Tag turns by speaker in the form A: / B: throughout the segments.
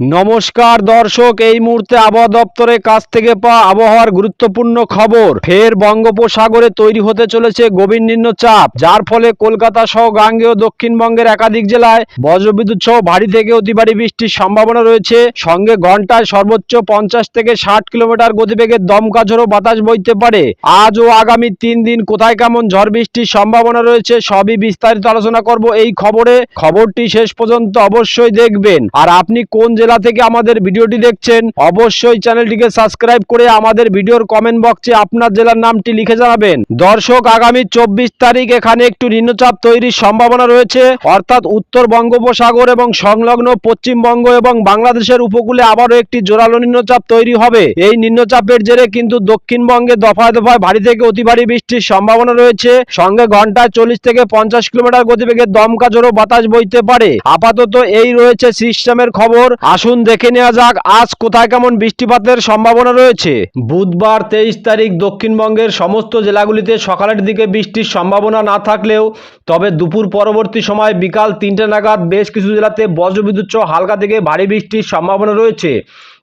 A: নমস্কার দর্শক, এই মুহূর্তে আবহাওয়া দপ্তরের কাছ থেকে পাওয়া আবহাওয়ার গুরুত্বপূর্ণ খবর। ফের বঙ্গোপসাগরে তৈরি হতে চলেছে গভীর নিম্নচাপ, যার ফলে কলকাতা সহ গাঙ্গেয় দক্ষিণবঙ্গের একাধিক জেলায় বজ্রবিদ্যুৎ সহ ভারী থেকে অতি ভারী বৃষ্টির সম্ভাবনা রয়েছে। সঙ্গে ঘন্টায় সর্বোচ্চ পঞ্চাশ থেকে ষাট কিলোমিটার গতিবেগে দমকা বাতাস বইতে পারে। আজ ও আগামী তিন দিন কোথায় কেমন ঝড় বৃষ্টির সম্ভাবনা রয়েছে সবই বিস্তারিত আলোচনা করব এই খবরে। খবরটি শেষ পর্যন্ত অবশ্যই দেখবেন। আর আপনি কোন জেলা থেকে আমাদের ভিডিওটি দেখছেন, অবশ্যই চ্যানেলটিকে সাবস্ক্রাইব করে আমাদের ভিডিওর কমেন্ট বক্সে আপনার জেলার নামটি লিখে জানাবেন। দর্শক, আগামী চব্বিশ তারিখ এখানে একটু নিম্নচাপ তৈরির সম্ভাবনা রয়েছে, অর্থাৎ উত্তর বঙ্গোপসাগর এবং সংলগ্ন পশ্চিমবঙ্গ এবং বাংলাদেশের উপকূলে আবারও একটি জোরালো নিম্নচাপ তৈরি হবে। এই নিম্নচাপের জেরে কিন্তু দক্ষিণবঙ্গে দফায় দফায় ভারী থেকে অতি ভারী বৃষ্টির সম্ভাবনা রয়েছে। সঙ্গে ঘন্টায় চল্লিশ থেকে পঞ্চাশ কিলোমিটার গতিবেগে দমকা জোরো বাতাস বইতে পারে। আপাতত এই রয়েছে সিস্টেমের খবর। আসুন দেখে নেওয়া যাক, আজ কোথায় কেমন বৃষ্টিপাতের সম্ভাবনা রয়েছে। বুধবার তেইশ তারিখ দক্ষিণবঙ্গের সমস্ত জেলাগুলিতে সকালের দিকে বৃষ্টির সম্ভাবনা না থাকলেও, তবে দুপুর পরবর্তী সময় বিকাল তিনটে নাগাদ বেশ কিছু জেলাতে বজ্রবিদ্যুৎ হালকা থেকে ভারী বৃষ্টির সম্ভাবনা রয়েছে।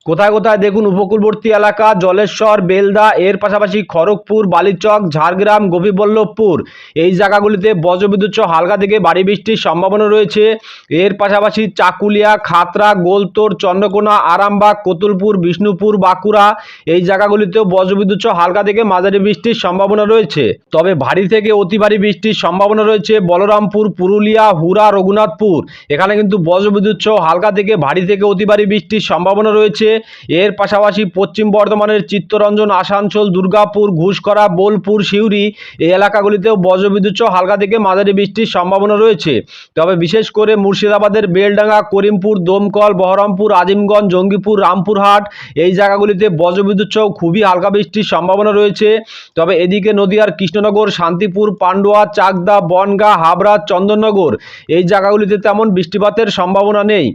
A: কোথায় কোথায় দেখুন উপকূলবর্তী এলাকা, জলেশ্বর, বেলদা, এর পাশাপাশি খড়গপুর, বালিচক, ঝাড়গ্রাম, গোপীবল্লভপুর। এই জায়গাগুলিতে বজ্রবিদ্যুৎ হালকা থেকে ভারী বৃষ্টির সম্ভাবনা রয়েছে। এর পাশাপাশি চাকুলিয়া খাতরা গোলতোড় চন্দ্রকোনা, আরামবাগ, কতুলপুর, বিষ্ণুপুর, বাঁকুড়া এই জায়গাগুলিতেও বজ্রবিদ্যুৎ হালকা থেকে মাঝারি বৃষ্টির সম্ভাবনা রয়েছে। তবে ভারী থেকে অতি ভারী বৃষ্টির সম্ভাবনা রয়েছে বলরামপুর, পুরুলিয়া হুরা রঘুনাথপুর। এখানে কিন্তু বজ্রবিদ্যুৎ হালকা থেকে ভারী থেকে অতি ভারী বৃষ্টির সম্ভাবনা রয়েছে। এর পাশাপাশি পশ্চিম বর্ধমানের চিত্তরঞ্জন, আসানসোল, দুর্গাপুর ঘুষকরা বোলপুর, সিউড়ি এই এলাকাগুলিতেও বজ্রবিদ্যুৎ সহ হালকা থেকে মাঝারি বৃষ্টির সম্ভাবনা রয়েছে। তবে বিশেষ করে মুর্শিদাবাদের বেলডাঙ্গা, করিমপুর, দমকল, বহরমপুর, আজিমগঞ্জ, জঙ্গিপুর, রামপুরহাট এই জায়গাগুলিতে বজ্রবিদ্যুৎ সহ খুবই হালকা বৃষ্টির সম্ভাবনা রয়েছে। তবে এদিকে নদীয়ার কৃষ্ণনগর, শান্তিপুর, পান্ডুয়া, চাকদা, বনগা, হাবড়া, চন্দননগর এই জায়গাগুলিতে তেমন বৃষ্টিপাতের সম্ভাবনা নেই।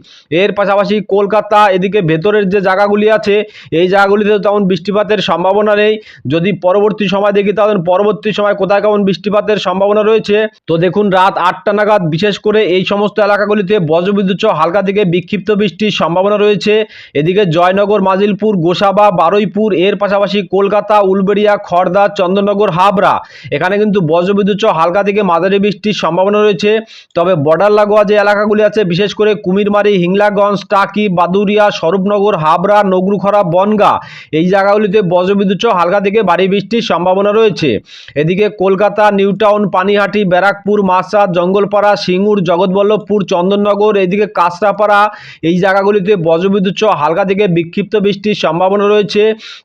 A: এর পাশাপাশি কলকাতা এদিকে ভেতরের যে জায়গাগুলি আছে, এই জায়গাগুলিতে তেমন বৃষ্টিপাতের সম্ভাবনা নেই। যদি পরবর্তী সময় দেখি তাহলে পরবর্তী সময় কোথায় কেমন বৃষ্টিপাতের সম্ভাবনা রয়েছে? তো দেখুন, রাত আটটা নাগাদ বিশেষ করে এই সমস্ত এলাকাগুলিতে বজ্রবিদ্যুৎ হালকা থেকে বিক্ষিপ্ত বৃষ্টির সম্ভাবনা রয়েছে। এদিকে জয়নগর, মাজিলপুর, গোসাবা, বারুইপুর, এর পাশাপাশি কলকাতা, উলবেড়িয়া খড়দা চন্দননগর, হাবড়া, এখানে কিন্তু বজ্রবিদ্যুৎ হালকা থেকে মাঝারি বৃষ্টির সম্ভাবনা রয়েছে। তবে বর্ডার লাগোয়া যে এলাকাগুলি আছে, বিশেষ করে কুমিরমারি, হিংলাগঞ্জ, টাকি, বাদুরিয়া, স্বরূপনগর হাবড়া, নগরুখরা, বনগা এই জায়গাগুলিতে বজ্রবিদ্যুৎ হালকা থেকে ভারী বৃষ্টির সম্ভাবনা রয়েছে। এদিকে কলকাতা, নিউটাউন, পানিহাটি, ব্যারাকপুর মাসাদ জঙ্গলপাড়া, সিঙ্গুর, জগৎবল্লভপুর, চন্দননগর, এদিকে কাঁচরাপাড়া এই জায়গাগুলিতে বজ্রবিদ্যুৎ হালকা থেকে বিক্ষিপ্ত বৃষ্টির সম্ভাবনা রয়েছে।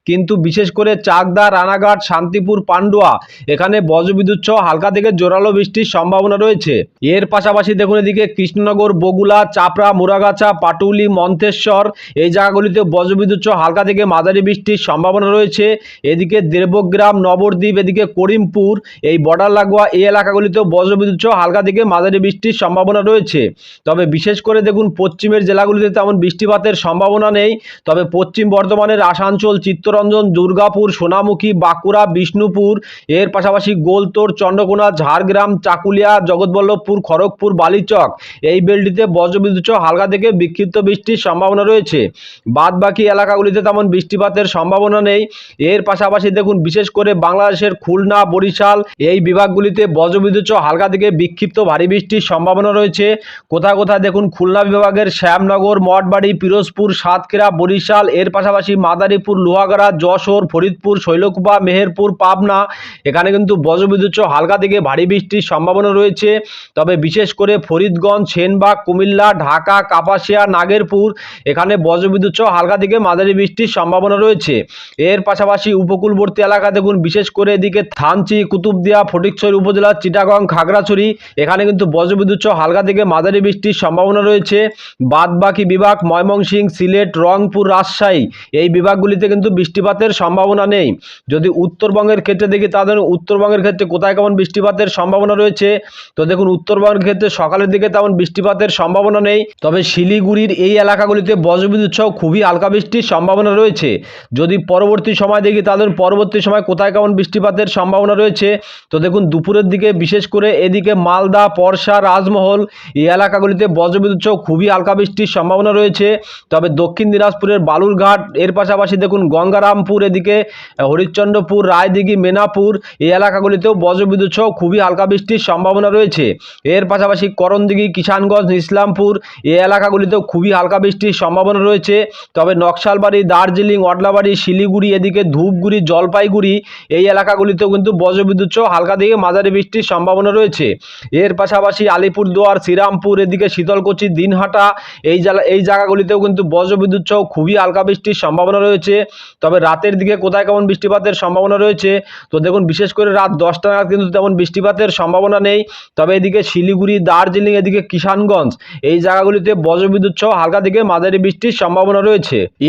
A: কিন্তু বিশেষ করে চাকদা, রানাঘাট, শান্তিপুর, পান্ডুয়া এখানে বজ্রবিদ্যুৎ হালকা থেকে জোরালো বৃষ্টির সম্ভাবনা রয়েছে। এর পাশাপাশি দেখুন এদিকে কৃষ্ণনগর বগুলা চাপড়া, মুরাগাছা, পাটুলি, মন্তেশ্বর এই জায়গাগুলিতে বজ্রবিদ্যুৎ হালকা থেকে মাঝারি বৃষ্টির সম্ভাবনা রয়েছে। এদিকে দেবগ্রাম, নবদ্বীপ, এদিকে করিমপুর, এই বর্ডার লাগোয়া এই এলাকাগুলিতেও বজ্রবিদ্যুৎ হালকা থেকে মাঝারি বৃষ্টির সম্ভাবনা রয়েছে। তবে বিশেষ করে দেখুন, পশ্চিমের জেলাগুলিতে তেমন বৃষ্টিপাতের সম্ভাবনা নেই। তবে পশ্চিম বর্ধমানের আসানসোল, চিত্তরঞ্জন, দুর্গাপুর, সোনামুখী, বাঁকুড়া, বিষ্ণুপুর, এর পাশাপাশি গোলতোড় চন্দ্রকোনা, ঝাড়গ্রাম, চাকুলিয়া, জগৎবল্লভপুর, খড়গপুর, বালিচক এই বেলটিতে বজ্রবিদ্যুৎ হালকা থেকে বিক্ষিপ্ত বৃষ্টির সম্ভাবনা রয়েছে। বাদ বাকি এলাকাগুলিতে তেমন বৃষ্টিপাতের সম্ভাবনা নেই। এর পাশাপাশি দেখুন, বিশেষ করে বাংলাদেশের খুলনা, বরিশাল এই বিভাগগুলিতে বজ্রবিদ্যুৎ হালকা থেকে বিক্ষিপ্ত ভারী বৃষ্টির সম্ভাবনা রয়েছে। কোথায় কোথায় দেখুন, খুলনা বিভাগের শ্যামনগর, মঠবাড়ি, পিরোজপুর, সাতক্ষীরা, বরিশাল, এর পাশাপাশি মাদারীপুর, লোহাগড়া, যশোর, ফরিদপুর, শৈলকুপা, মেহেরপুর, পাবনা। এখানে কিন্তু বজ্রবিদ্যুৎ হালকা থেকে ভারী বৃষ্টির সম্ভাবনা রয়েছে। তবে বিশেষ করে ফরিদগঞ্জ, সেনবাগ, কুমিল্লা, ঢাকা, কাপাসিয়া, নাগেরপুর এখানে বজ্রবিদ্যুৎ হালকা থেকে মাঝারি বৃষ্টির সম্ভাবনা রয়েছে। এর পাশাপাশি উপকূলবর্তী এলাকা দেখুন, বিশেষ করে এদিকে থানচি, কুতুবদিয়া, ফটিকছড়ি উপজেলার চিটাগং, খাগড়াছড়ি, এখানে কিন্তু বজ্রবিদ্যুৎ সহ হালকা থেকে মাঝারি বৃষ্টির সম্ভাবনা রয়েছে। বাদ বাকি বিভাগ ময়মনসিংহ, সিলেট, রংপুর, রাজশাহী, এই বিভাগগুলিতে কিন্তু বৃষ্টিপাতের সম্ভাবনা নেই। যদি উত্তরবঙ্গের ক্ষেত্রে দেখি তাদের উত্তরবঙ্গের ক্ষেত্রে কোথায় কেমন বৃষ্টিপাতের সম্ভাবনা রয়েছে? তো দেখুন, উত্তরবঙ্গের ক্ষেত্রে সকালের দিকে তেমন বৃষ্টিপাতের সম্ভাবনা নেই। তবে শিলিগুড়ির এই এলাকাগুলিতে বজ্রবিদ্যুৎ সহ খুবই হালকা বৃষ্টির সম্ভাবনা রয়েছে। যদি পরবর্তী সময় দেখি তাদের পরবর্তী সময় কোথায় কেমন বৃষ্টিপাতের সম্ভাবনা রয়েছে? তো দেখুন, দুপুরের দিকে বিশেষ করে এদিকে মালদা পরশা রাজমহল এই এলাকাগুলিতে বজ্রবিদ্যুৎ সহ খুবই হালকা বৃষ্টির সম্ভাবনা রয়েছে। তবে দক্ষিণ দিনাজপুরের বালুরঘাট, এর পাশাপাশি দেখুন গঙ্গারামপুর এদিকে, হরিশ্চন্দ্রপুর, রায়দিঘি, মেনাপুর এই এলাকাগুলিতেও বজ্রবিদ্যুৎ সহ খুবই হালকা বৃষ্টির সম্ভাবনা রয়েছে। এর পাশাপাশি করণদিঘি, কিষানগঞ্জ ইসলামপুর এই এলাকাগুলিতেও খুবই হালকা বৃষ্টির সম্ভাবনা রয়েছে। তবে নকশালবাড়ি, দার্জিলিং, অডলাবাড়ি, শিলিগুড়ি, এদিকে ধূপগুড়ি, জলপাইগুড়ি এই এলাকাগুলিতেও কিন্তু বজ্রবিদ্যুৎ সহ হালকা থেকে মাঝারি বৃষ্টির সম্ভাবনা রয়েছে। এর পাশাপাশি আলিপুরদুয়ার, শ্রীরামপুর, এদিকে শীতলকুচি, দিনহাটা এই জেলা এই জায়গাগুলিতেও কিন্তু বজ্রবিদ্যুৎ সহ খুবই হালকা বৃষ্টির সম্ভাবনা রয়েছে। তবে রাতের দিকে কোথায় কেমন বৃষ্টিপাতের সম্ভাবনা রয়েছে? তো দেখুন, বিশেষ করে রাত দশটা নাগাদ কিন্তু তেমন বৃষ্টিপাতের সম্ভাবনা নেই। তবে এদিকে শিলিগুড়ি, দার্জিলিং, এদিকে কিষানগঞ্জ এই জায়গাগুলিতে বজ্রবিদ্যুৎ সহ হালকা থেকে মাঝারি বৃষ্টির সম্ভাবনা রয়েছে।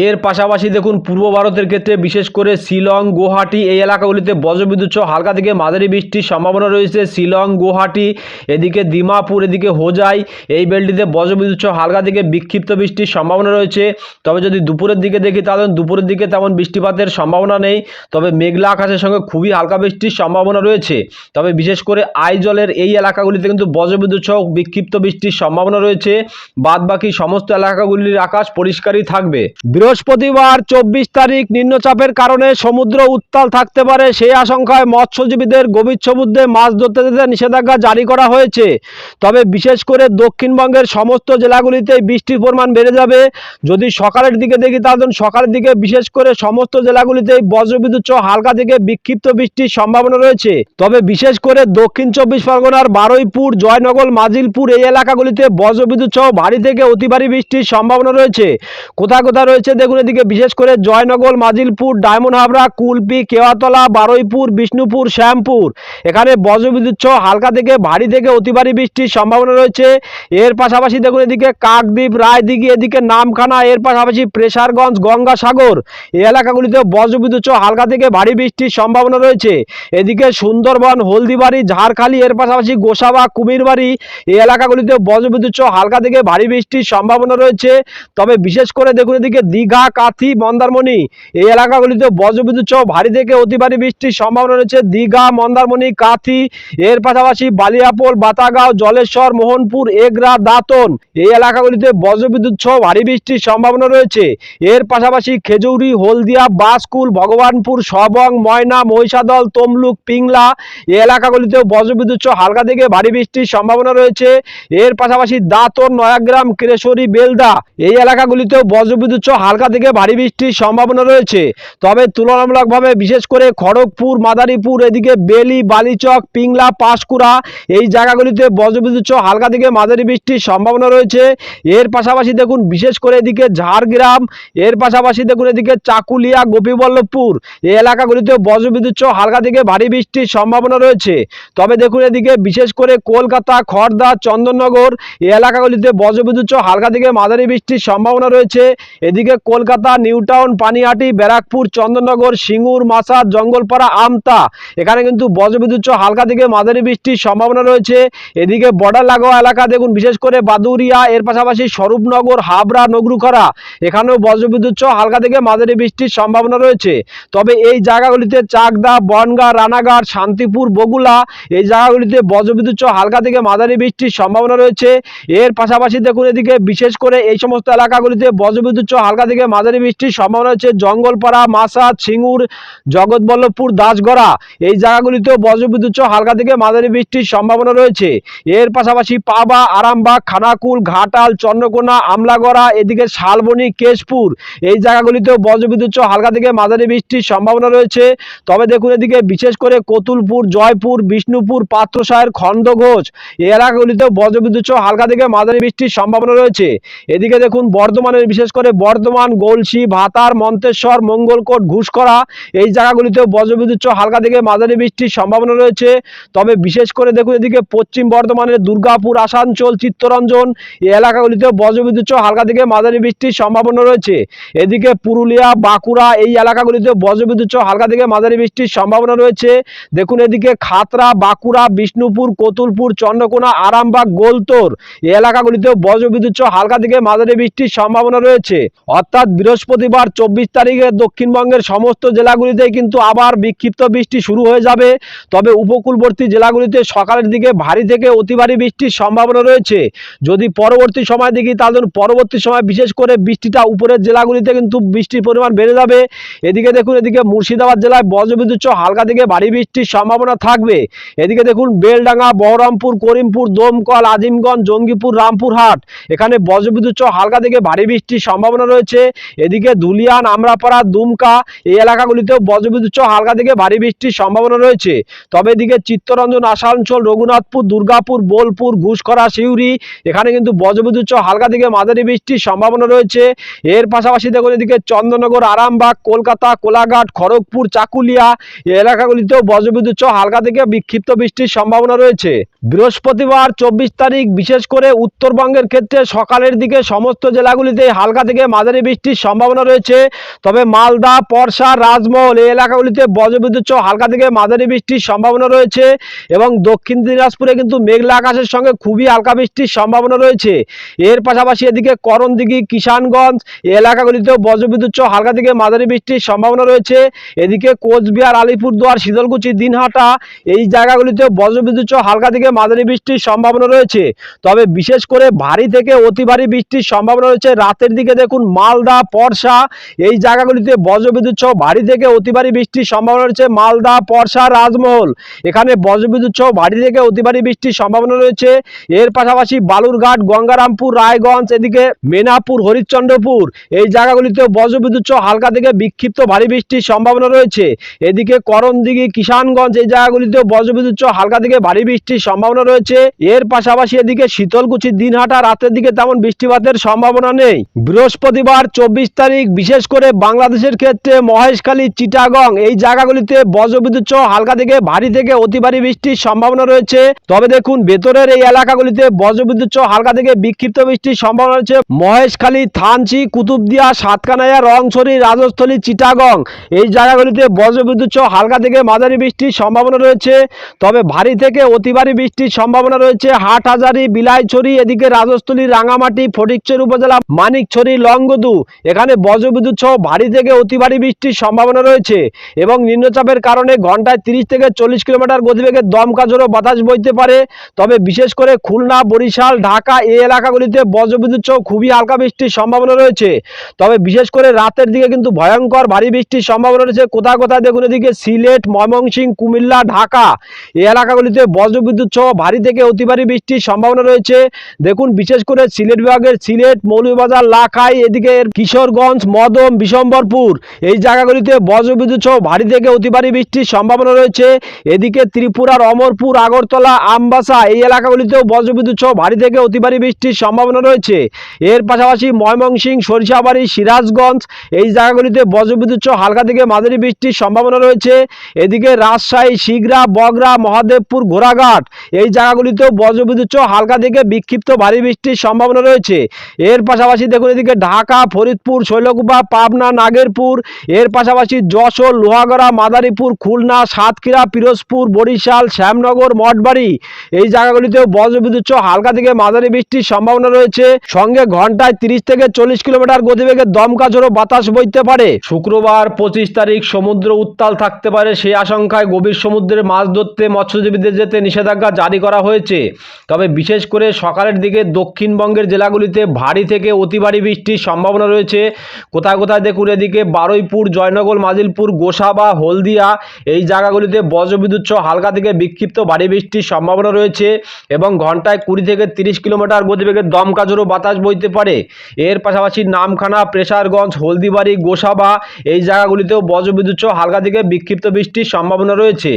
A: এর পাশাপাশি দেখুন, পূর্ব ভারতের ক্ষেত্রে বিশেষ করে শিলং, গুয়াহাটি এই এলাকাগুলিতে বজ্রবিদ্যুৎ সহ হালকা থেকে মাঝারি বৃষ্টির সম্ভাবনা রয়েছে। শিলং, গুয়াহাটি, এদিকে দিমাপুর, এদিকে হোজাই এই বেলটিতে বজ্রবিদ্যুৎ সহ হালকা থেকে বিক্ষিপ্ত বৃষ্টির সম্ভাবনা রয়েছে। তবে যদি দুপুরের দিকে দেখি তাহলে দুপুরের দিকে তেমন বৃষ্টিপাতের সম্ভাবনা নেই। তবে মেঘলা আকাশের সঙ্গে খুবই হালকা বৃষ্টির সম্ভাবনা রয়েছে। তবে বিশেষ করে আইজলের এই এলাকাগুলিতে কিন্তু বজ্রবিদ্যুৎ সহ বিক্ষিপ্ত বৃষ্টির সম্ভাবনা রয়েছে। বাদ বাকি সমস্ত এলাকাগুলির আকাশ পরিষ্কারই থাকবে। বৃহস্পতিবার চব্বিশ তারিখ নিম্নচাপের কারণে সমুদ্র উত্তাল থাকতে পারে সেই আশঙ্কায় মৎস্যজীবীদের গভীর সমুদ্রে মাছ ধরতে যেতে নিষেধাজ্ঞা জারি করা হয়েছে। তবে বিশেষ করে দক্ষিণবঙ্গের সমস্ত জেলাগুলিতে বৃষ্টির পরিমাণ বেড়ে যাবে। যদি সকালের দিকে দেখি, তাহলে সকালের দিকে বিশেষ করে সমস্ত জেলাগুলিতে বজ্রবিদ্যুৎ সহ হালকা থেকে বিক্ষিপ্ত বৃষ্টির সম্ভাবনা রয়েছে। তবে বিশেষ করে দক্ষিণ চব্বিশ পরগনার বারুইপুর, জয়নগর, মাজিলপুর এই এলাকাগুলিতে বজ্রবিদ্যুৎ সহ ভারী থেকে অতি ভারী বৃষ্টির সম্ভাবনা রয়েছে। কোথায় কোথায় রয়েছে। দেখুন এদিকে বিশেষ করে জয়নগর, মাজিলপুর, ডায়মন্ড হাবড়া, কুলপি, কেওয়াতলা, বারুইপুর, বিষ্ণুপুর, শ্যামপুর। এখানে বজ্রবিদ্যুৎ সহ হালকা থেকে ভারী থেকে অতি ভারী বৃষ্টির সম্ভাবনা রয়েছে। এর পাশাপাশি দেখুন এদিকে কাকদ্বীপ, রায়দিঘি, এদিকে নামখানা, এর পাশাপাশি প্রেসারগঞ্জ, গঙ্গাসাগর। এই এলাকাগুলিতে বজ্রবিদ্যুৎ সহ হালকা থেকে ভারী বৃষ্টির সম্ভাবনা রয়েছে। এদিকে সুন্দরবন, হলদিবাড়ি, ঝাড়খালি, এর পাশাপাশি গোসাবা, কুমিরবাড়ি এই এলাকাগুলিতে বজ্রবিদ্যুৎ সহ হালকা থেকে ভারী বৃষ্টির সম্ভাবনা রয়েছে। তবে বিশেষ করে দেখুন এদিকে দীঘা, কাথি, মন্দারমণি। এই এলাকাগুলিতে বজ্রবিদ্যুৎ সহ ভারী থেকে অতি ভারী বৃষ্টির সম্ভাবনা রয়েছে। দীঘা, মন্দারমণি, কাথি, এর পাশাপাশি বালিয়াপোল, বাতাগাঁও, জলেশ্বর, মোহনপুর, এগরা, দাঁতন এই এলাকাগুলিতে বজ্রবিদ্যুৎ সহ ভারী বৃষ্টির সম্ভাবনা রয়েছে। এর পাশাপাশি খেজুরি, হলদিয়া বাসকুল ভগবানপুর, সবং, ময়না, মহিষাদল, তমলুক, পিংলা এই এলাকাগুলিতেও বজ্রবিদ্যুৎ সহ হালকা থেকে ভারী বৃষ্টির সম্ভাবনা রয়েছে। এর পাশাপাশি দাঁতন, নয়াগ্রাম, কেশরী, বেলদা এই এলাকাগুলিতেও বজ্রবিদ্যুৎ সহ হালকা থেকে ভারী বৃষ্টির সম্ভাবনা রয়েছে। তবে তুলনামূলকভাবে বিশেষ করে খড়গপুর, মাদারীপুর, এদিকে বেলি, বালিচক, পিংলা, পাঁশকুড়া এই জায়গাগুলিতে বজ্রবিদ্যুৎ হালকা থেকে মাঝারি বৃষ্টির সম্ভাবনা রয়েছে। এর পাশাপাশি দেখুন, বিশেষ করে এদিকে ঝাড়গ্রাম, এর পাশাপাশি দেখুন এদিকে চাকুলিয়া, গোপীবল্লভপুর এই এলাকাগুলিতে বজ্রবিদ্যুৎ হালকা থেকে ভারী বৃষ্টির সম্ভাবনা রয়েছে। তবে দেখুন এদিকে বিশেষ করে কলকাতা খড়দা চন্দননগর এই এলাকাগুলিতে বজ্রবিদ্যুৎ হালকা থেকে মাঝারি বৃষ্টির সম্ভাবনা রয়েছে। এদিকে কলকাতা নিউটাউন পানিহাটি, ব্যারাকপুর, চন্দননগর, সিঙ্গুর মাসাদ জঙ্গলপাড়া, আমতা। এখানে কিন্তু বজ্রবিদ্যুৎ হালকা থেকে মাঝারি বৃষ্টির সম্ভাবনা রয়েছে। এদিকে বর্ডার লাগোয়া এলাকা দেখুন, বিশেষ করে বাদুরিয়া, এর পাশাপাশি স্বরূপনগর, হাবড়া নগরুখরা এখানেও বজ্রবিদ্যুৎ হালকা থেকে মাঝারি বৃষ্টির সম্ভাবনা রয়েছে। তবে এই জায়গাগুলিতে চাকদা, বনগা, রানাঘাট, শান্তিপুর, বগুলা, এই জায়গাগুলিতে বজ্রবিদ্যুৎ হালকা থেকে মাঝারি বৃষ্টির সম্ভাবনা রয়েছে। এর পাশাপাশি দেখুন এদিকে বিশেষ করে এই সমস্ত এলাকাগুলিতে বজ্রবিদ্যুৎ হালকা থেকে মাঝারি বৃষ্টির সম্ভাবনা রয়েছে জঙ্গলপাড়া মাসাদ সিঙ্গুর, জগৎবল্লভপুর, দাসগড়া। এই জায়গাগুলিতেও বজ্রবিদ্যুৎ হালকা থেকে মাঝারি বৃষ্টির সম্ভাবনা রয়েছে। এর পাশাপাশি পাবা, আরামবাগ, খানাকুল, ঘাটাল, চন্দ্রকোনা, আমলাগড়া, এদিকে শালবনি, কেশপুর এই জায়গাগুলিতেও বজ্রবিদ্যুৎ হালকা থেকে মাঝারি বৃষ্টির সম্ভাবনা রয়েছে। তবে দেখুন এদিকে বিশেষ করে কতুলপুর, জয়পুর, বিষ্ণুপুর পাত্রসায়ের এই এলাকাগুলিতেও বজ্রবিদ্যুৎ হালকা থেকে মাঝারি বৃষ্টির সম্ভাবনা রয়েছে। এদিকে দেখুন বর্ধমানের বিশেষ করে বর্ধমান গলসি ভাতার, মন্তেশ্বর, মঙ্গলকোট ঘুষকরা এই জায়গাগুলিতেও বজ্রবিদ্যুৎ হালকা থেকে মাঝারি বৃষ্টির সম্ভাবনা রয়েছে। তবে বিশেষ করে দেখুন এদিকে পশ্চিম বর্ধমানের দুর্গাপুর, আসানসোল, চিত্তরঞ্জন এই এলাকাগুলিতেও বজ্রবিদ্যুৎ হালকা থেকে মাঝারি বৃষ্টির সম্ভাবনা রয়েছে। এদিকে পুরুলিয়া, বাঁকুড়া এই এলাকাগুলিতে বজ্রবিদ্যুৎ হালকা থেকে মাঝারি বৃষ্টির সম্ভাবনা রয়েছে। দেখুন এদিকে খাতরা বাঁকুড়া, বিষ্ণুপুর, কতুলপুর, চন্দ্রকোনা, আরামবাগ, গোলতোর এই এলাকাগুলিতেও বজ্রবিদ্যুৎ হালকা থেকে মাঝারি বৃষ্টির সম্ভাবনা রয়েছে। অর্থাৎ বৃহস্পতিবার চব্বিশ তারিখে দক্ষিণবঙ্গের সমস্ত জেলাগুলিতেই কিন্তু আবার বিক্ষিপ্ত বৃষ্টি শুরু হয়ে যাবে। তবে উপকূলবর্তী জেলাগুলিতে সকালের দিকে ভারী থেকে অতি ভারী বৃষ্টির সম্ভাবনা রয়েছে। যদি পরবর্তী সময় দেখি, তাহলে পরবর্তী সময় বিশেষ করে বৃষ্টিটা উপরের জেলাগুলিতে কিন্তু বৃষ্টির পরিমাণ বেড়ে যাবে। এদিকে দেখুন, এদিকে মুর্শিদাবাদ জেলায় বজ্রবিদ্যুৎ হালকা থেকে ভারী বৃষ্টির সম্ভাবনা থাকবে। এদিকে দেখুন, বেলডাঙ্গা, বহরমপুর, করিমপুর, দমকল, আজিমগঞ্জ, জঙ্গিপুর, রামপুরহাট, এখানে বজ্রবিদ্যুৎ হালকা থেকে ভারী বৃষ্টির সম্ভাবনা রয়েছে। এদিকে ধুলিয়ান আমরাপাড়া, দুমকা এই এলাকাগুলিতেও বজ্রবিদ্যুৎ হালকা থেকে ভারী বৃষ্টির সম্ভাবনা রয়েছে। তবে এদিকে চিত্তরঞ্জন, আসানসোল, রঘুনাথপুর, দুর্গাপুর, বোলপুর ঘুষকরা সিউড়ি এখানে কিন্তু বজ্রবিদ্যুৎ হালকা থেকে মাঝারি বৃষ্টির সম্ভাবনা রয়েছে। এর পাশাপাশি দেখুন এদিকে চন্দননগর আরামবাগ, কলকাতা, কোলাঘাট, খড়গপুর, চাকুলিয়া এই এলাকাগুলিতেও বজ্রবিদ্যুৎ হালকা থেকে বিক্ষিপ্ত বৃষ্টির সম্ভাবনা রয়েছে। বৃহস্পতিবার চব্বিশ তারিখ বিশেষ করে উত্তরবঙ্গের ক্ষেত্রে সকালের দিকে সমস্ত জেলাগুলিতে হালকা থেকে মাঝারি বৃষ্টির সম্ভাবনা রয়েছে। তবে মালদা পরশা রাজমহল এই এলাকাগুলিতে বজ্রবিদ্যুৎ হালকা থেকে মাঝারি বৃষ্টির সম্ভাবনা রয়েছে এবং দক্ষিণ দিনাজপুরে কিন্তু মেঘলা আকাশের সঙ্গে খুবই হালকা বৃষ্টির সম্ভাবনা রয়েছে। এর পাশাপাশি এদিকে করণদিঘি, কিষানগঞ্জ এই এলাকাগুলিতেও বজ্রবিদ্যুৎ হালকা থেকে মাঝারি বৃষ্টির সম্ভাবনা রয়েছে। এদিকে কোচবিহার, আলিপুরদুয়ার শীতলকুচি দিনহাটা এই জায়গাগুলিতেও বজ্রবিদ্যুৎ হালকা থেকে মাঝারি বৃষ্টির সম্ভাবনা রয়েছে। তবে বিশেষ করে ভারী থেকে অতি ভারী বৃষ্টির সম্ভাবনা রয়েছে। রাতের দিকে দেখুন মালদা, পরশা, এই জায়গাগুলিতে বজ্রবিদ্যুৎ সহ ভারী থেকে অতি ভারী বৃষ্টির সম্ভাবনা রয়েছে। মালদা, পরশা, রাজমহল, এখানে বজ্রবিদ্যুৎ সহ ভারী থেকে অতি ভারী বৃষ্টির সম্ভাবনা রয়েছে। এর পাশাপাশি বালুরঘাট, গঙ্গারামপুর, রায়গঞ্জ, এদিকে মেনাপুর, হরিশ্চন্দ্রপুর, এই জায়গাগুলিতেও বজ্রবিদ্যুৎ সহ হালকা থেকে বিক্ষিপ্ত ভারী বৃষ্টির সম্ভাবনা রয়েছে। এদিকে করণদিঘি, কিষানগঞ্জ, এই জায়গাগুলিতেও বজ্রবিদ্যুৎ সহ হালকা থেকে ভারী বৃষ্টির সম্ভাবনা রয়েছে। এর পাশাপাশি এদিকে শীতলকুচি, দিনহাটা, রাতের দিকে তেমন বৃষ্টিপাতের সম্ভাবনা নেই। বৃহস্পতিবার চব্বিশ তারিখ, বিশেষ করে বাংলাদেশের ক্ষেত্রে মহেশখালী, চিটাগং, এই জায়গাগুলিতে বজ্রবিদ্যুৎ সহ হালকা থেকে ভারী থেকে অতি ভারী বৃষ্টির সম্ভাবনা রয়েছে। তবে দেখুন, ভেতরের এই এলাকাগুলিতে বজ্রবিদ্যুৎ সহ হালকা থেকে বিক্ষিপ্ত বৃষ্টির সম্ভাবনা রয়েছে। মহেশখালী, থানচি, কুতুবদিয়া, সাতকানাইয়া, রংছড়ি, রাজস্থলী, চিটাগং, এই জায়গাগুলিতে বজ্রবিদ্যুৎ সহ হালকা থেকে মাঝারি বৃষ্টির সম্ভাবনা রয়েছে। তবে ভারী থেকে অতি ভারী বৃষ্টির সম্ভাবনা রয়েছে। হাটহাজারি, বিলাইছড়ি, এদিকে রাজস্থলী রাঙামাটি ফটিকচর উপজেলা, মানিকছড়ি লংগদু এখানে বজ্রবিদ্যুৎ সহ ভারী থেকে অতি ভারী বৃষ্টির সম্ভাবনা রয়েছে এবং নিম্নচাপের কারণে ঘন্টায় তিরিশ থেকে চল্লিশ কিলোমিটার গতিবেগে দমকা বাতাস বইতে পারে। তবে বিশেষ করে খুলনা, বরিশাল, ঢাকা এই এলাকাগুলিতে বজ্রবিদ্যুৎ সহ খুবই হালকা বৃষ্টির সম্ভাবনা রয়েছে। তবে বিশেষ করে রাতের দিকে কিন্তু ভয়ঙ্কর ভারী বৃষ্টির সম্ভাবনা রয়েছে। কোথায় কোথায় দেখুন এদিকে সিলেট, ময়মনসিংহ, কুমিল্লা, ঢাকা এই এলাকাগুলিতে বজ্রবিদ্যুৎ সহ ভারী থেকে অতি ভারী বৃষ্টির সম্ভাবনা রয়েছে। দেখুন বিশেষ করে সিলেট বিভাগের সিলেট, মৌলভীবাজার, লাখাই এদিকে কিশোরগঞ্জ, মদম, বিশম্বরপুর। এই জায়গাগুলিতে বজ্রবিদ্যুৎ সহ ভারী থেকে অতি ভারী বৃষ্টির সম্ভাবনা রয়েছে। এদিকে ত্রিপুরার অমরপুর, আগরতলা, আমবাসা এই এলাকাগুলিতেও বজ্রবিদ্যুৎ সহ ভারী থেকে অতি ভারী বৃষ্টির সম্ভাবনা রয়েছে। এর পাশাপাশি ময়মনসিংহ, সরিষাবাড়ি, সিরাজগঞ্জ এই জায়গাগুলিতে বজ্রবিদ্যুৎ সহ হালকা থেকে মাঝারি বৃষ্টির সম্ভাবনা রয়েছে। এদিকে রাজশাহী, শিগরা, বগরা, মহাদেবপুর, ঘোড়াঘাট এই জায়গাগুলিতেও বজ্রবিদ্যুৎ সহ হালকা থেকে বিক্ষিপ্ত ভারী বৃষ্টির সম্ভাবনা রয়েছে। এর পাশাপাশি দেখুন এদিকে ঢাকা, ফরিদপুর, শৈলকুপা, পাবনা, নাগেরপুর, এর পাশাপাশি যশোর, লোহাগড়া, মাদারীপুর, খুলনা, সাতক্ষীরা, পিরোজপুর, বরিশাল, শ্যামনগর, মঠবাড়ি। এই জায়গাগুলিতেও বজ্রবিদ্যুৎ হালকা থেকে মাঝারি বৃষ্টির সম্ভাবনা রয়েছে। সঙ্গে ঘন্টায় তিরিশ থেকে চল্লিশ কিলোমিটার গতিবেগে দমকা ঝোড়ো বাতাস বইতে পারে। শুক্রবার পঁচিশ তারিখ সমুদ্র উত্তাল থাকতে পারে সেই আশঙ্কায় গভীর সমুদ্রে মাছ ধরতে মৎস্যজীবীদের যেতে নিষেধাজ্ঞা জারি করা হয়েছে। তবে বিশেষ করে সকালের দিকে দক্ষিণবঙ্গের জেলাগুলিতে ভারী থেকে অতি ভারী বৃষ্টির সম্ভাবনা রয়েছে। কোথায় কোথায় দেখুন এদিকে বারুইপুর, জয়নগর, মাজিলপুর, গোসাবা, হলদিয়া, এই জায়গাগুলিতে বজ্রবিদ্যুৎ সহ হালকা থেকে বিক্ষিপ্ত ভারী বৃষ্টির সম্ভাবনা রয়েছে এবং ঘন্টায় কুড়ি থেকে তিরিশ কিলোমিটার গতিবেগে দমকা বাতাস বইতে পারে। এর পাশাপাশি নামখানা, প্রেসারগঞ্জ, হলদিবাড়ি, গোসাবা এই জায়গাগুলিতেও বজ্রবিদ্যুৎ সহ হালকা থেকে বিক্ষিপ্ত বৃষ্টির সম্ভাবনা রয়েছে।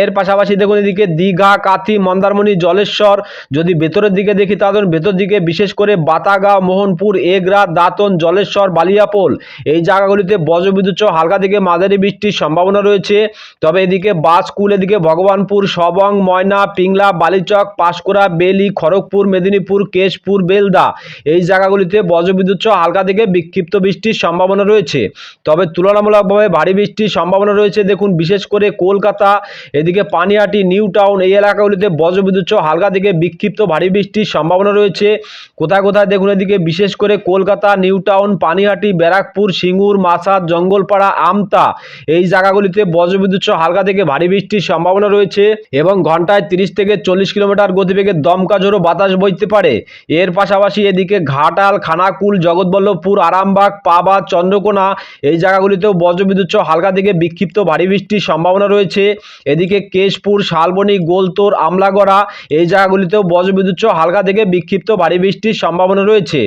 A: এর পাশাপাশি দেখুন এদিকে দীঘা, কাথি, মন্দারমণি, জলেশ্বর, যদি ভেতরের দিকে দেখি তাহলে ভেতর দিকে বিশেষ করে বাতাগাঁও মোহনপুর, এগরা দাঁতন, জলেশ্বর, বালিয়াপোল। এই জায়গাগুলিতে বজ্রবিদ্যুৎ হালকা থেকে মাঝারি বৃষ্টির সম্ভাবনা রয়েছে। তবে এদিকে বাসকুল এদিকে ভগবানপুর, সবং, ময়না, পিংলা, বালিচক, পাঁশকুড়া, বেলি, খড়গপুর, মেদিনীপুর, কেশপুর, বেলদা এই জায়গাগুলিতে বজ্রবিদ্যুৎ হালকা থেকে বিক্ষিপ্ত বৃষ্টির সম্ভাবনা রয়েছে। তবে তুলনামূলকভাবে ভারী বৃষ্টির সম্ভাবনা রয়েছে। দেখুন, বিশেষ করে কলকাতা, এদিকে পানিহাটি নিউ টাউন এই এলাকাগুলিতে বজ্রবিদ্যুৎ হালকা থেকে বিক্ষিপ্ত ভারী বৃষ্টির সম্ভাবনা রয়েছে। কোথায় কোথায় দেখুন, এদিকে বিশেষ করে কলকাতা কলকাতা নিউ টাউন পানিহাটি, ব্যারাকপুর, সিঙ্গুর মাসাদ জঙ্গলপাড়া, আমতা এই জায়গাগুলিতে বজ্রবিদ্যুৎ সহ হালকা থেকে ভারী বৃষ্টির সম্ভাবনা রয়েছে এবং ঘন্টায় তিরিশ থেকে চল্লিশ কিলোমিটার গতিবেগে দমকা ঝোড়ো বাতাস বইতে পারে। এর পাশাপাশি এদিকে ঘাটাল, খানাকুল, জগৎবল্লভপুর, আরামবাগ, পাবা, চন্দ্রকোনা এই জায়গাগুলিতেও বজ্রবিদ্যুৎ সহ হালকা থেকে বিক্ষিপ্ত ভারী বৃষ্টির সম্ভাবনা রয়েছে। এদিকে কেশপুর, শালবনী, গোলতোর, আমলাগড়া এই জায়গাগুলিতেও বজ্রবিদ্যুৎ সহ হালকা থেকে বিক্ষিপ্ত ভারী বৃষ্টির সম্ভাবনা রয়েছে।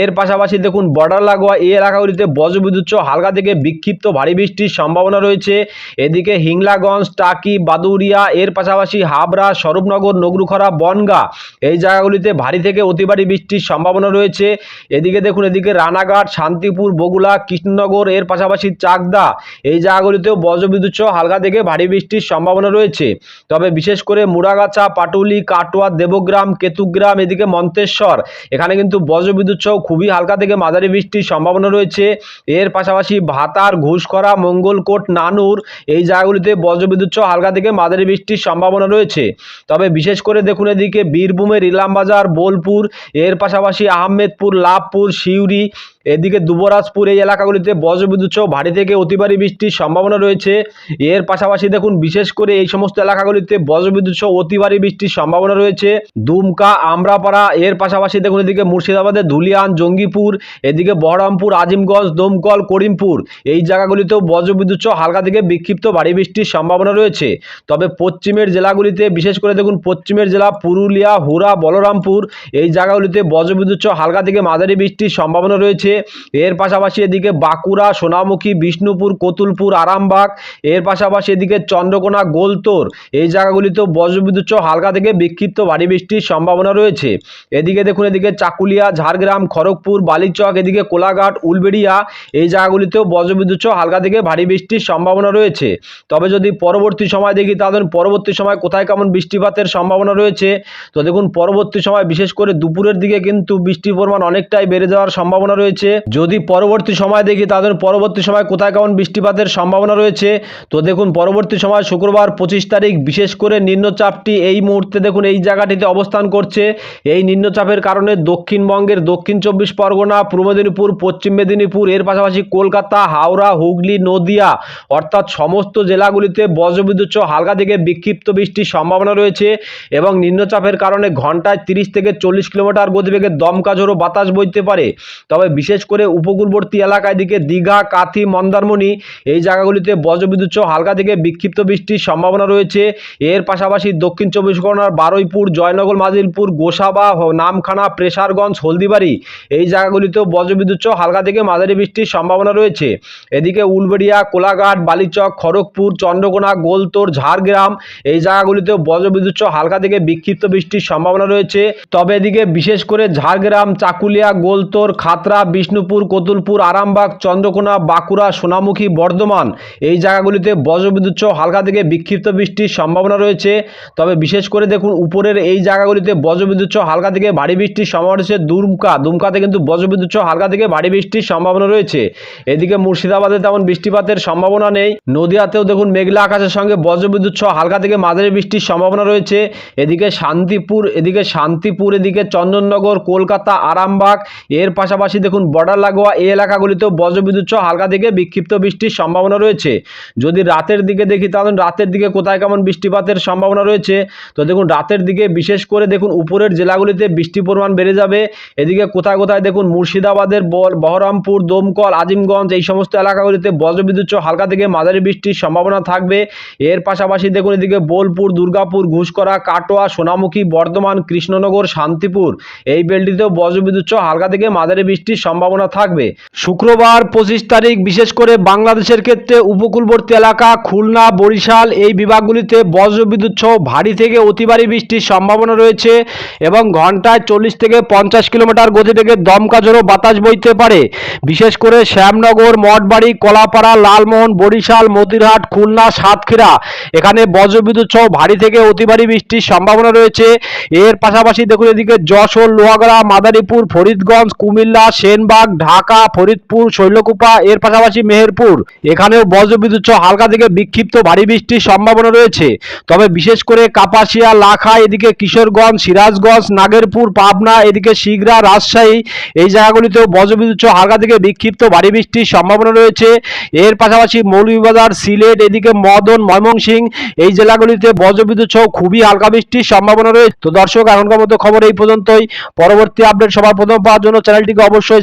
A: এর পাশাপাশি দেখুন বর্ডার লাগোয়া এই এলাকাগুলিতে বজ্রবিদ্যুৎ হালকা থেকে বিক্ষিপ্ত ভারী বৃষ্টির সম্ভাবনা রয়েছে। এদিকে হিংলাগঞ্জ, টাকি বাদুরিয়া এর পাশাপাশি হাবড়া, স্বরূপনগর, নগরুখরা, বনগা এই জায়গাগুলিতে ভারী থেকে অতি ভারী বৃষ্টির সম্ভাবনা রয়েছে। এদিকে দেখুন, এদিকে রানাঘাট, শান্তিপুর বগুলা কৃষ্ণনগর, এর পাশাপাশি চাকদা এই জায়গাগুলিতেও বজ্রবিদ্যুৎ হালকা থেকে ভারী বৃষ্টির সম্ভাবনা রয়েছে। তবে বিশেষ করে মুড়াগাছা, পাটুলি, কাটোয়া, দেবগ্রাম, কেতুগ্রাম, এদিকে মন্তেশ্বর এখানে কিন্তু বজ্রবিদ্যুৎ খুবই হালকা থেকে মাঝারি বৃষ্টির সম্ভাবনা রয়েছে। এর পাশাপাশি ভাতার, ঘুষখরা, মঙ্গলকোট, নানুর এই জায়গাগুলিতে বজ্রবিদ্যুৎ সহ হালকা থেকে মাঝারি বৃষ্টির সম্ভাবনা রয়েছে। তবে বিশেষ করে দেখুন এদিকে বীরভূমের ইলামবাজার, বোলপুর, এর পাশাপাশি আহমেদপুর, লাভপুর, সিউড়ি এদিকে দুবরাজপুর এই এলাকাগুলিতে বজ্রবিদ্যুৎ সহ ভারী থেকে অতি ভারী বৃষ্টির সম্ভাবনা রয়েছে। এর পাশাপাশি দেখুন, বিশেষ করে এই সমস্ত এলাকাগুলিতে বজ্রবিদ্যুৎ সহ অতি ভারী বৃষ্টির সম্ভাবনা রয়েছে। দুমকা, আমরাপাড়া, এর পাশাপাশি দেখুন, এদিকে মুর্শিদাবাদের ধুলিয়ান, জঙ্গিপুর, এদিকে বহরমপুর, আজিমগঞ্জ, দমকল, করিমপুর এই জায়গাগুলিতেও বজ্রবিদ্যুৎ সহ হালকা থেকে বিক্ষিপ্ত ভারী বৃষ্টির সম্ভাবনা রয়েছে। তবে পশ্চিমের জেলাগুলিতে, বিশেষ করে দেখুন, পশ্চিমের জেলা পুরুলিয়া হুরা বলরামপুর এই জায়গাগুলিতে বজ্রবিদ্যুৎ সহ হালকা থেকে মাঝারি বৃষ্টির সম্ভাবনা রয়েছে। এর পাশাপাশি এদিকে বাঁকুড়া, সোনামুখী, বিষ্ণুপুর, কতুলপুর, আরামবাগ, এর পাশাপাশি এদিকে চন্দ্রকোনা, গোলতোর, এই জায়গাগুলিতেও বজ্রবিদ্যুৎ হালকা থেকে বিক্ষিপ্ত ভারী বৃষ্টির সম্ভাবনা রয়েছে। এদিকে দেখুন, এদিকে চাকুলিয়া, ঝাড়গ্রাম, খড়গপুর, বালিচক, এদিকে কোলাঘাট, উলবেড়িয়া, এই জায়গাগুলিতেও বজ্রবিদ্যুৎ হালকা থেকে ভারী বৃষ্টির সম্ভাবনা রয়েছে। তবে যদি পরবর্তী সময় দেখি, তাহলে পরবর্তী সময় কোথায় কেমন বৃষ্টিপাতের সম্ভাবনা রয়েছে? তো দেখুন, পরবর্তী সময় বিশেষ করে দুপুরের দিকে কিন্তু বৃষ্টির পরিমাণ অনেকটাই বেড়ে যাওয়ার সম্ভাবনা রয়েছে। যদি পরবর্তী সময় দেখি তাদের পরবর্তী সময় কোথায় কেমন বৃষ্টিপাতের সম্ভাবনা রয়েছে, তো দেখুন পরবর্তী সময় শুক্রবার পঁচিশ তারিখ বিশেষ করে নিম্নচাপটি এই মুহূর্তে দেখুন এই জায়গাটিতে অবস্থান করছে। এই নিম্নচাপের কারণে দক্ষিণবঙ্গের দক্ষিণ চব্বিশ পরগনা, পূর্ব মেদিনীপুর, পশ্চিম মেদিনীপুর, এর পাশাপাশি কলকাতা, হাওড়া, হুগলি, নদিয়া, অর্থাৎ সমস্ত জেলাগুলিতে বজ্রবিদ্যুৎ হালকা থেকে বিক্ষিপ্ত বৃষ্টির সম্ভাবনা রয়েছে এবং নিম্নচাপের কারণে ঘন্টায় তিরিশ থেকে চল্লিশ কিলোমিটার গতিবেগে দমকা ঝোড়ো বাতাস বইতে পারে। তবে বিশেষ করে উপকূলবর্তী এলাকায় দিকে দীঘা, কাথি, মন্দারমণি এই জায়গাগুলিতে বজ্রবিদ্যুৎ সহ হালকা থেকে বিক্ষিপ্ত বৃষ্টির সম্ভাবনা রয়েছে। এর পাশাপাশি দক্ষিণ চব্বিশ পরগনার বারুইপুর, জয়নগর, মাজিলপুর, গোসাবা, নামখানা, প্রেসারগঞ্জ, হলদিবাড়ি এই জায়গাগুলিতেও বজ্রবিদ্যুৎ সহ হালকা থেকে মাঝারি বৃষ্টির সম্ভাবনা রয়েছে। এদিকে উলবেড়িয়া, কোলাঘাট, বালিচক, খড়গপুর, চন্দ্রকোনা, গোলতোর, ঝাড়গ্রাম এই জায়গাগুলিতেও বজ্রবিদ্যুৎ সহ হালকা থেকে বিক্ষিপ্ত বৃষ্টির সম্ভাবনা রয়েছে। তবে এদিকে বিশেষ করে ঝাড়গ্রাম, চাকুলিয়া, গোলতোর খাতড়া বিষ্ণুপুর, কতুলপুর, আরামবাগ, চন্দ্রকোনা, বাঁকুড়া, সোনামুখী, বর্ধমান এই জায়গাগুলিতে বজ্রবিদ্যুৎ হালকা থেকে বিক্ষিপ্ত বৃষ্টির সম্ভাবনা রয়েছে। তবে বিশেষ করে দেখুন, উপরের এই জায়গাগুলিতে বজ্রবিদ্যুৎ হালকা থেকে ভারী বৃষ্টির সম্ভাবনা রয়েছে। দুমকা, দুমকাতে কিন্তু বজ্রবিদ্যুৎ হালকা থেকে ভারী বৃষ্টির সম্ভাবনা রয়েছে। এদিকে মুর্শিদাবাদে তেমন বৃষ্টিপাতের সম্ভাবনা নেই। নদিয়াতেও দেখুন, মেঘলা আকাশের সঙ্গে বজ্রবিদ্যুৎ সহ হালকা থেকে মাঝারি বৃষ্টির সম্ভাবনা রয়েছে। এদিকে শান্তিপুর এদিকে শান্তিপুর, এদিকে চন্দননগর, কলকাতা, আরামবাগ, এর পাশাপাশি দেখুন বর্ডার লাগোয়া এই এলাকাগুলিতেও বজ্রবিদ্যুৎ সহ হালকা থেকে বিক্ষিপ্ত বৃষ্টির সম্ভাবনা রয়েছে। যদি রাতের দিকে দেখি, তাহলে রাতের দিকে কোথায় কেমন বৃষ্টিপাতের সম্ভাবনা রয়েছে। তো দেখুন, রাতের দিকে বিশেষ করে দেখুন, উপরের জেলাগুলিতে বৃষ্টির পরিমাণ বেড়ে যাবে। এদিকে কোথায় কোথায় দেখুন, মুর্শিদাবাদের বহরমপুর, দমকল, আজিমগঞ্জ, এই সমস্ত এলাকাগুলিতে বজ্রবিদ্যুৎ সহ হালকা থেকে মাঝারি বৃষ্টির সম্ভাবনা থাকবে। এর পাশাপাশি দেখুন, এদিকে বোলপুর, দুর্গাপুর ঘুষকরা কাটোয়া, সোনামুখী, বর্ধমান, কৃষ্ণনগর, শান্তিপুর, এই বেলটিতেও বজ্রবিদ্যুৎ সহ হালকা থেকে মাঝারি বৃষ্টির সম্ভাবনা থাকবে। শুক্রবার পঁচিশ তারিখ, বিশেষ করে বাংলাদেশের ক্ষেত্রে উপকূলবর্তী এলাকা খুলনা, বরিশাল, এই বিভাগগুলিতে বজ্রবিদ্যুৎ সহ ভারী থেকে অতি ভারী বৃষ্টির সম্ভাবনা রয়েছে এবং ঘন্টায় চল্লিশ থেকে পঞ্চাশ কিলোমিটার গতিবেগে দমকা ঝোড়ো বাতাস বইতে পারে। বিশেষ করে শ্যামনগর, মঠবাড়ি, কলাপাড়া, লালমোহন, বরিশাল, মতিরহাট, খুলনা, সাতক্ষীরা, এখানে বজ্রবিদ্যুৎ সহ ভারী থেকে অতি ভারী বৃষ্টির সম্ভাবনা রয়েছে। এর পাশাপাশি দেখুন এদিকে যশোর, লোহাগড়া, মাদারীপুর, ফরিদগঞ্জ, কুমিল্লা সেন সেনবাগ ঢাকা, ফরিদপুর, শৈলকুপা, এর পাশাপাশি মেহেরপুর। এখানেও বজ্রবিদ্যুৎ সহ হালকা থেকে বিক্ষিপ্ত ভারী বৃষ্টির সম্ভাবনা রয়েছে। তবে বিশেষ করে কাপাসিয়া লাখা এদিকে কিশোরগঞ্জ, সিরাজগঞ্জ, নাগেরপুর, পাবনা, এদিকে শিগরা, রাজশাহী, এই জায়গাগুলিতেও বজ্রবিদ্যুৎ সহ হালকা থেকে বিক্ষিপ্ত ভারী বৃষ্টির সম্ভাবনা রয়েছে। এর পাশাপাশি মৌলভীবাজার, সিলেট, এদিকে মদন ময়মনসিংহ এই জেলাগুলিতে বজ্রবিদ্যুৎ সহ খুবই হালকা বৃষ্টির সম্ভাবনা রয়েছে। তো দর্শক, এখনকার মতো খবর এই পর্যন্তই। পরবর্তী আপডেট সবার প্রথম পাওয়ার জন্য চ্যানেলটিকে অবশ্যই